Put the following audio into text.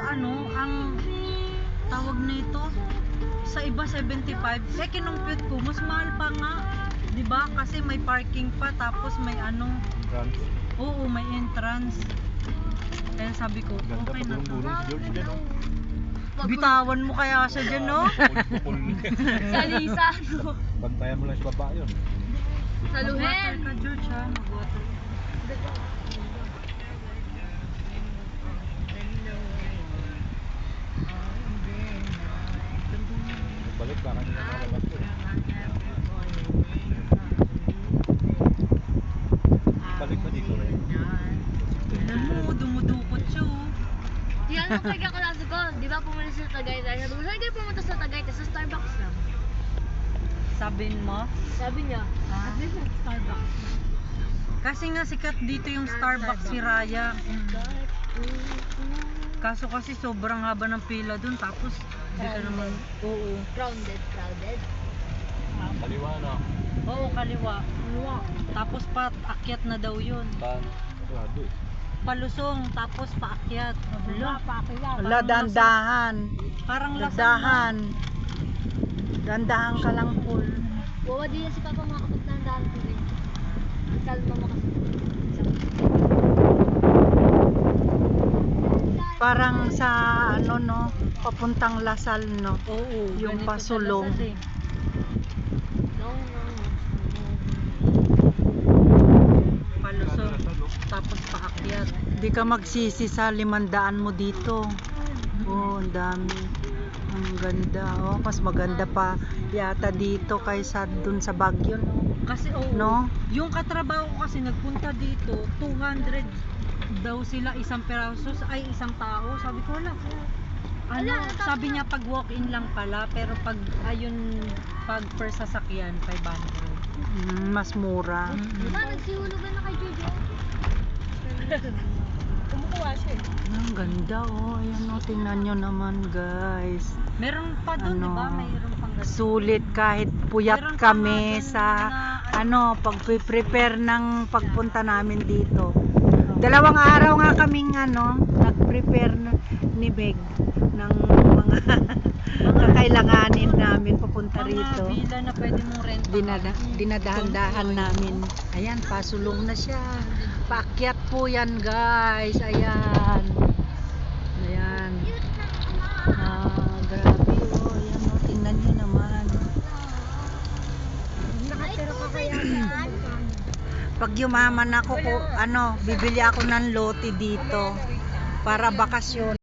ano, ang tawag nito, sa iba 75, eh kinumpute ko, mas mahal pa nga. 'Di ba? Kasi may parking pa, tapos may ano, Trans. oo, may entrance. Kaya sabi ko, Ganda okay na to. George oh. Bitawan mo kaya siya dyan, no? Sa Lisa, no? Bantayan mo lang sa baba yun. Sa Mag-water ka, George, ha? Mag-water. Balik baka nila malabas ko. Balik na dito rin. Tignan mo, dumudukot siya, oh. Di kaya ko lang ko, di ba pumunta sa Tagaytay? Sabi sa Starbucks lang. Sabihin mo. Sabi niya, Ah. least at Starbucks. Kasi nga sikat dito yung Starbucks si Raya. Kaso kasi sobrang haba ng pila dun tapos hindi ka naman oo. Grounded, crowded. Kaliwa na. Oo, kaliwa. Tapos paakyat na daw yun. Tan. Sarado eh. Palusong tapos paakyat. Wala, paakyat. Wala, dandahan. Parang lasang Dandahan. Dandahan ka lang, Paul. Wawa din yan si Papa makakapag ng daan ko rin. Kalma mo kasi. Parang sa ano no, papuntang Lasal no. Oo, Yung ganito pasulong. sa Lasal eh. No, no. Palusong tapos paakyat. Di ka magsisi sa limandaan mo dito. Oh, ang dami. Ang ganda. Oh, mas maganda pa yata dito kaysa dun sa Baguio. no? Kasi oo. No? Yung katrabaho ko kasi nagpunta dito, 200 daw sila isang peraso ay isang tao. Sabi ko wala. Ano, sabi niya pag walk-in lang pala, pero pag ayun pag per sasakyan 500. Mm, mas mura. Mm-mm. Diba, nagsihulugan na kay Jojo? Kumukuha siya eh. Ang ganda oh. Ayan oh, tingnan nyo naman guys. Meron pa doon, Ano, di ba? Mayroon pang ganun. Sulit kahit puyat Meron kami sa na- ano, pag-prepare ng pagpunta namin dito. Dalawang araw nga kaming ano, nag-prepare ni Meg ng mga kakailanganin namin papunta mga rito. villa na pwede mong rent. Dinada, dinadahan-dahan namin. Ayan, pasulong na siya. Paakyat po yan, guys. Ayan. Ah, grabe oh. Ayan oh, tingnan niyo naman. Nakatira ka kaya Pag yumaman ako, ko, ano, bibili ako ng lote dito para bakasyon.